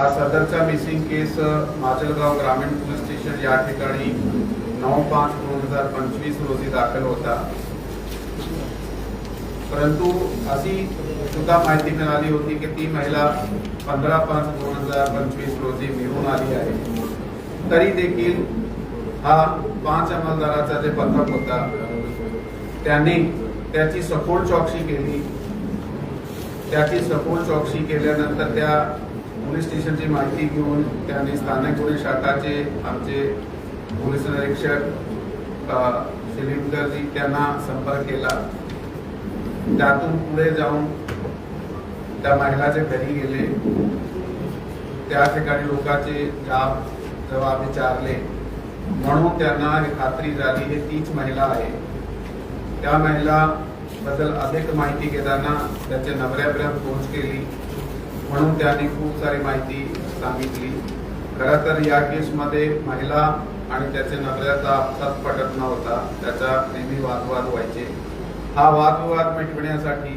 हा सदरचा मिसिंग केस माचलगाव माजलगाव ग्रामीण police station या ठिकाणी नऊ पाच दोन हजार पंचवीस रोजी दाखल होता. परंतु अशी सुद्धा माहिती मिळाली होती की ती महिला पंधरा पाच दोन हजार पंचवीस रोजी मिळून आली आहे. तरी देखील हा पाच अंमलदाराचा जे पथक होता त्यांनी त्याची सखोल चौकशी केली. त्याची सखोल चौकशी केल्यानंतर त्या पोलीस स्टेशनची माहिती घेऊन त्यांनी स्थानिक पोलीस शाखाचे आमचे पोलीस निरीक्षक अ, त्यांना संपर्क केला. त्यातून पुढे जाऊन त्या महिलाच्या घरी गेले. त्या ठिकाणी लोकांचे जाब जबाब विचारले म्हणून त्यांना ही खात्री झाली हे तीच महिला आहे. त्या महिला बद्दल अधिक माहिती घेताना त्याच्या नवऱ्यापर्यंत पोहोच केली म्हणून त्यांनी खूप सारी माहिती सांगितली. खरं तर या केसमध्ये महिला आणि त्याचे नवऱ्याचा आपसात पटत नव्हता. त्याचा नेहमी वादवाद व्हायचे. हा वादविवाद मिटविण्यासाठी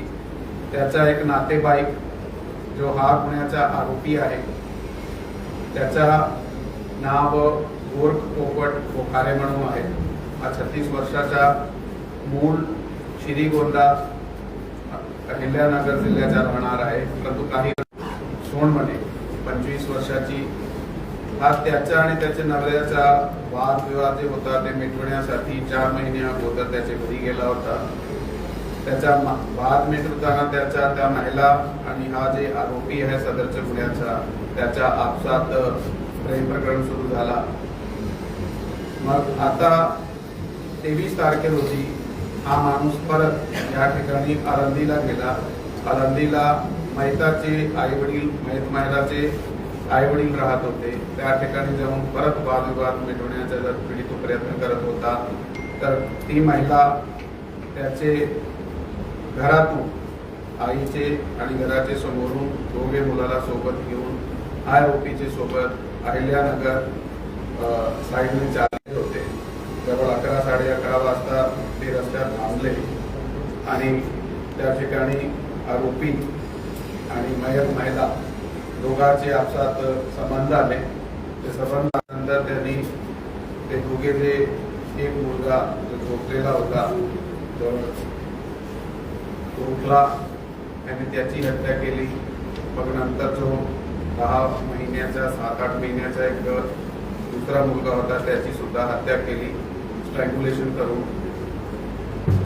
त्याचा एक नातेवाईक जो हा गुन्ह्याचा आरोपी आहे त्याचा नाव गोर्ख पोपट पोखारे म्हणून आहे. हा छत्तीस वर्षाचा मूळ श्रीगोंदा अहिल्यानगर जिल्ह्याच्या राहणार आहे. परंतु काही सोनमध्ये पंचवीस वर्षाची. हा त्याचा आणि त्याच्या नवऱ्याचा वादविवाद जे होता ते मिटवण्यासाठी चार महिने अगोदर त्याच्या घरी गेला होता. त्याचा वाद मिटवताना त्याचा त्या महिला आणि हा जे आरोपी आहे सदरच्या गुन्ह्याचा त्याच्या आपसात प्रेम प्रकरण सुरू झाला. मग आता तेवीस तारखे रोजी हा माणूस परत या ठिकाणी आळंदीला गेला. आळंदीला मैताचे आई वडील मैत महिलाचे आई वडील राहत होते. त्या ठिकाणी जाऊन परत वादविवाद मिटवण्याचा जर पीडित तो प्रयत्न करत होता तर ती महिला त्याचे घरातून आईचे आणि घराचे समोरून दोघे मुलाला सोबत घेऊन आय ओ पीचे सोबत अहिल्यानगर साईडने चालले होते. जवळ अकरा साडे अकरा वाजता ते रस्त्यात थांबले. आणि त्या ठिकाणी आरोपी आणि मयत महिला दोघांचे आपसात संबंध आले. ते संबंधानंतर त्यांनी ते दोघे जे एक मुलगा जो झोपलेला होता तो तो उठला. त्याने त्याची हत्या केली. मग नंतर जो दहा महिन्याचा सात आठ महिन्याचा एक दुसरा मुलगा होता त्याची सुद्धा हत्या केली स्ट्रँग्युलेशन करून.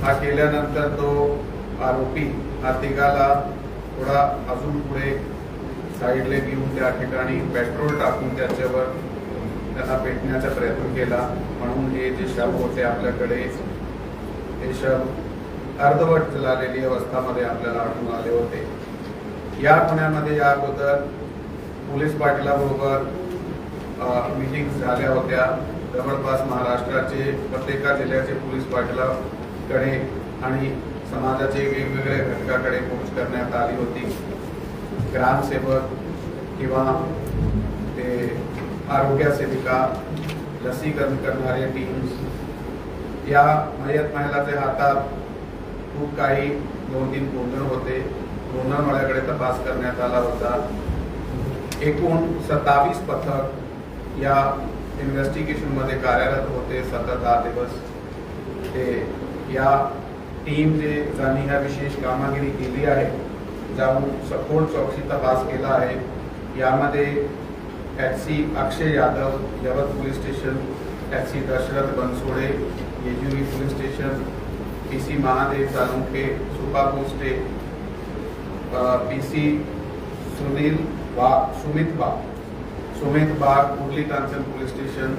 हा केल्यानंतर तो आरोपी हा तिघाला थोडा अजून पुढे साईडला घेऊन त्या ठिकाणी पेट्रोल टाकून त्याच्यावर त्यांना पेटण्याचा प्रयत्न केला. म्हणून हे जे शव होते आपल्याकडे हे शव अर्धवट झालेली अवस्थामध्ये आपल्याला आढळून आले होते. या पुण्यामध्ये या अगोदर पोलीस पाटलाबरोबर मिटिंग झाल्या होत्या. जवळपास महाराष्ट्राचे प्रत्येका जिल्ह्याचे पोलीस पाटलाकडे आणि समाजाचे वेगवेगळ्या घटकाकडे पोहोच करण्यात आली होती. ग्रामसेवक किंवा ते आरोग्य सेविका लसीकरण करणारे टीम्स या मयत महिलाच्या हातात खूप काही दोन तीन गोंधळ होते गोंधळवाड्याकडे तपास करण्यात आला होता. एकूण सत्तावीस पथक या इन्व्हेस्टिगेशनमध्ये कार्यरत होते सतत दहा दिवस. ते या टीम जे ज्यांनी ह्या विशेष कामगिरी केली आहे. जाऊन सखोल चौकशी तपास केला आहे. यामध्ये H C Akshay Yadav Yavat police station H C Dashrath Bansode Jejuri police station P C Mahadev Salunke Supa पोस्टे P C Sunil वा सुमित बाग सुमित बाग Kurli Kanchan police station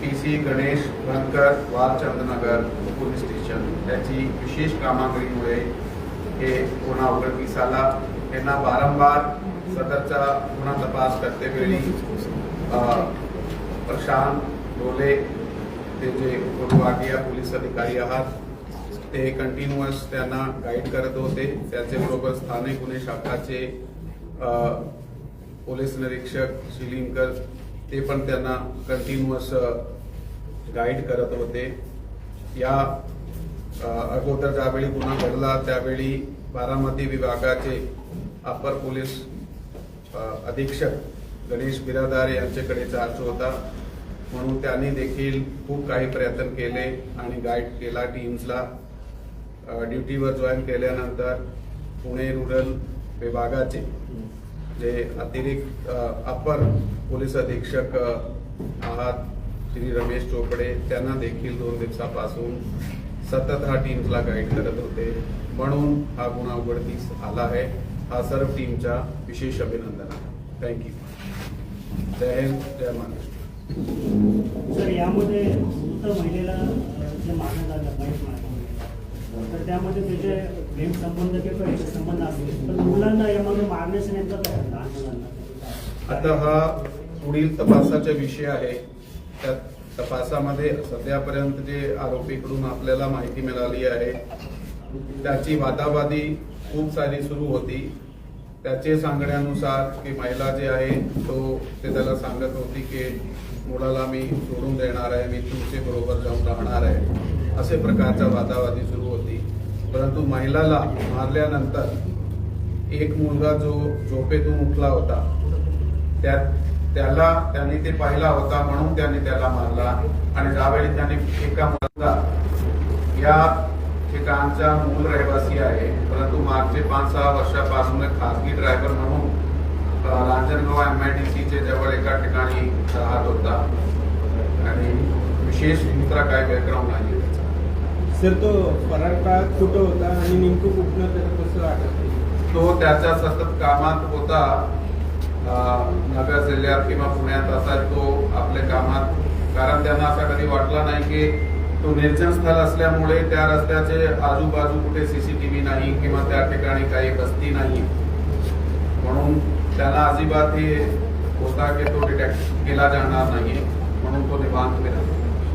P C Ganesh Bankar Walchandnagar police station. याची विशेष कामागिरीमुळे हे गुन्हा उघडकीस आला यांना वारंवार सदरचा गुन्हा तपास करतेवेळी अ, प्रशांत डोले ते जे पूर्वभागीय पोलीस अधिकारी आहात ते कंटिन्युअस त्यांना गाईड करत होते त्याच्याबरोबर स्थानिक गुन्हे शाखाचे अ, पोलीस निरीक्षक शिलिंकर ते पण त्यांना कंटिन्युअस गाईड करत होते. या अगोदर ज्यावेळी गुन्हा घडला त्यावेळी बारामती विभागाचे अपर पोलीस अधीक्षक गणेश बिरादार यांच्याकडे चार्ज होता. म्हणून त्यांनी देखील खूप काही प्रयत्न केले आणि गाईड केला टीम्सला ड्युटीवर जॉईन केल्यानंतर पुणे रुरल विभागाचे जे अतिरिक्त अपर पोलीस अधीक्षक आहात श्री रमेश चोपडे त्यांना देखील दोन दिवसापासून सतत हा टीमला गाईड करत होते. म्हणून हा गुन्हा उघडकीस आला आहे. हा सर्व टीमचा विशेष अभिनंदन आहे थँक्यू जय हिंद जय महाराष्ट्र. सर यामध्ये मृत महिलेला तर त्यामध्ये त्याचे प्रेम संबंध किंवा संबंध असतील. पण मुलांना यामध्ये मारण्याचं नेमकं काय लहान मुलांना. आता हा पुढील तपासाचा विषय आहे. त्या तपासामध्ये सध्यापर्यंत जे आरोपीकडून आपल्याला माहिती मिळाली आहे त्याची वादावादी खूप सारी सुरू होती. त्याचे सांगण्यानुसार की महिला जे आहे तो ते त्याला सांगत होती की मुलाला मी सोडून देणार आहे मी तुमचे बरोबर जाऊन राहणार आहे. असे प्रकारच्या वादावादी सुरू होती. परंतु महिलाला मारल्यानंतर एक मुलगा जो झोपेतून उठला होता त्या त्याला त्यांनी ते पाहिला होता म्हणून त्याने त्याला मारला आणि ज्यावेळी त्याने एका मुलगा या ठिकाणचा मूल रहिवासी आहे परंतु मागचे पाच सहा वर्षापासून खासगी ड्रायव्हर म्हणून Ranjangaon Ranjangaon M I D सीचे जवळ एका ठिकाणी राहत होता. आणि विशेष दुसरा काय बॅकग्राऊंड नाही. सर तो फरार काळात कुठं होता आणि नेमकं कुठनं त्याला कसं आठवतं? तो त्याच्या सतत कामात होता नगर जिल्ह्यात किंवा पुण्यात. असा तो आपल्या कामात कारण त्यांना असा कधी वाटला नाही की तो निर्जन स्थळ असल्यामुळे त्या रस्त्याचे आजूबाजू कुठे सीसीटीव्ही नाही किंवा त्या ठिकाणी काही बस्ती नाही. म्हणून त्याला अजिबात हे होता की तो डिटेक्ट केला जाणार नाही. म्हणून तो निवांत केला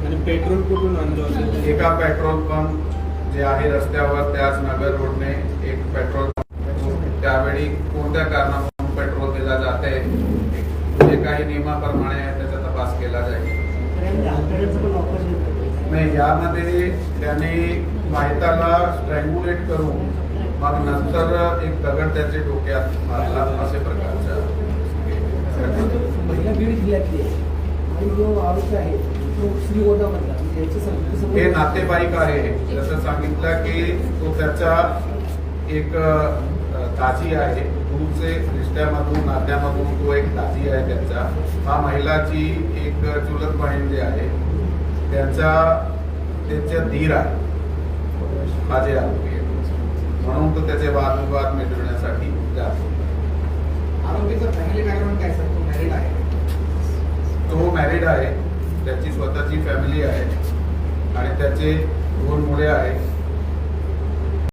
आणि पेट्रोल कुठून आणलं होतं? एका पेट्रोल पंप जे आहे रस्त्यावर त्याच नगर रोडने एक पेट्रोल पंप त्यावेळी कोणत्या कारणावरून पेट्रोल दिला जाते? जे काही नियमाप्रमाणे आहे त्याचा तपास केला जाईल. नाही यामध्ये त्याने माहिताला स्ट्रँग्युलेट करून मग नंतर एक दगड त्याच्या डोक्यात मारला असे प्रकारचा. हे नातेवाईक आहे. जसं सांगितलं की तो त्याचा एक दाजी आहे. दूरचे रिश्त्यामधून नात्यामधून तो एक दाजी आहे त्याचा. हा महिलाची एक चुलत बहीण जे आहे. त्यांचा त्यांच्या धीर आहे. हा जे आरोपी आहे. म्हणून तो त्याचे वादविवाद मिटवण्यासाठी जातो. आरोपीचं फॅमिली बॅकग्राऊंड काय सर? तो मॅरिड आहे. तो मॅरिड आहे. त्याची स्वतःची फॅमिली आहे. आणि त्याचे दोन मुले आहेत.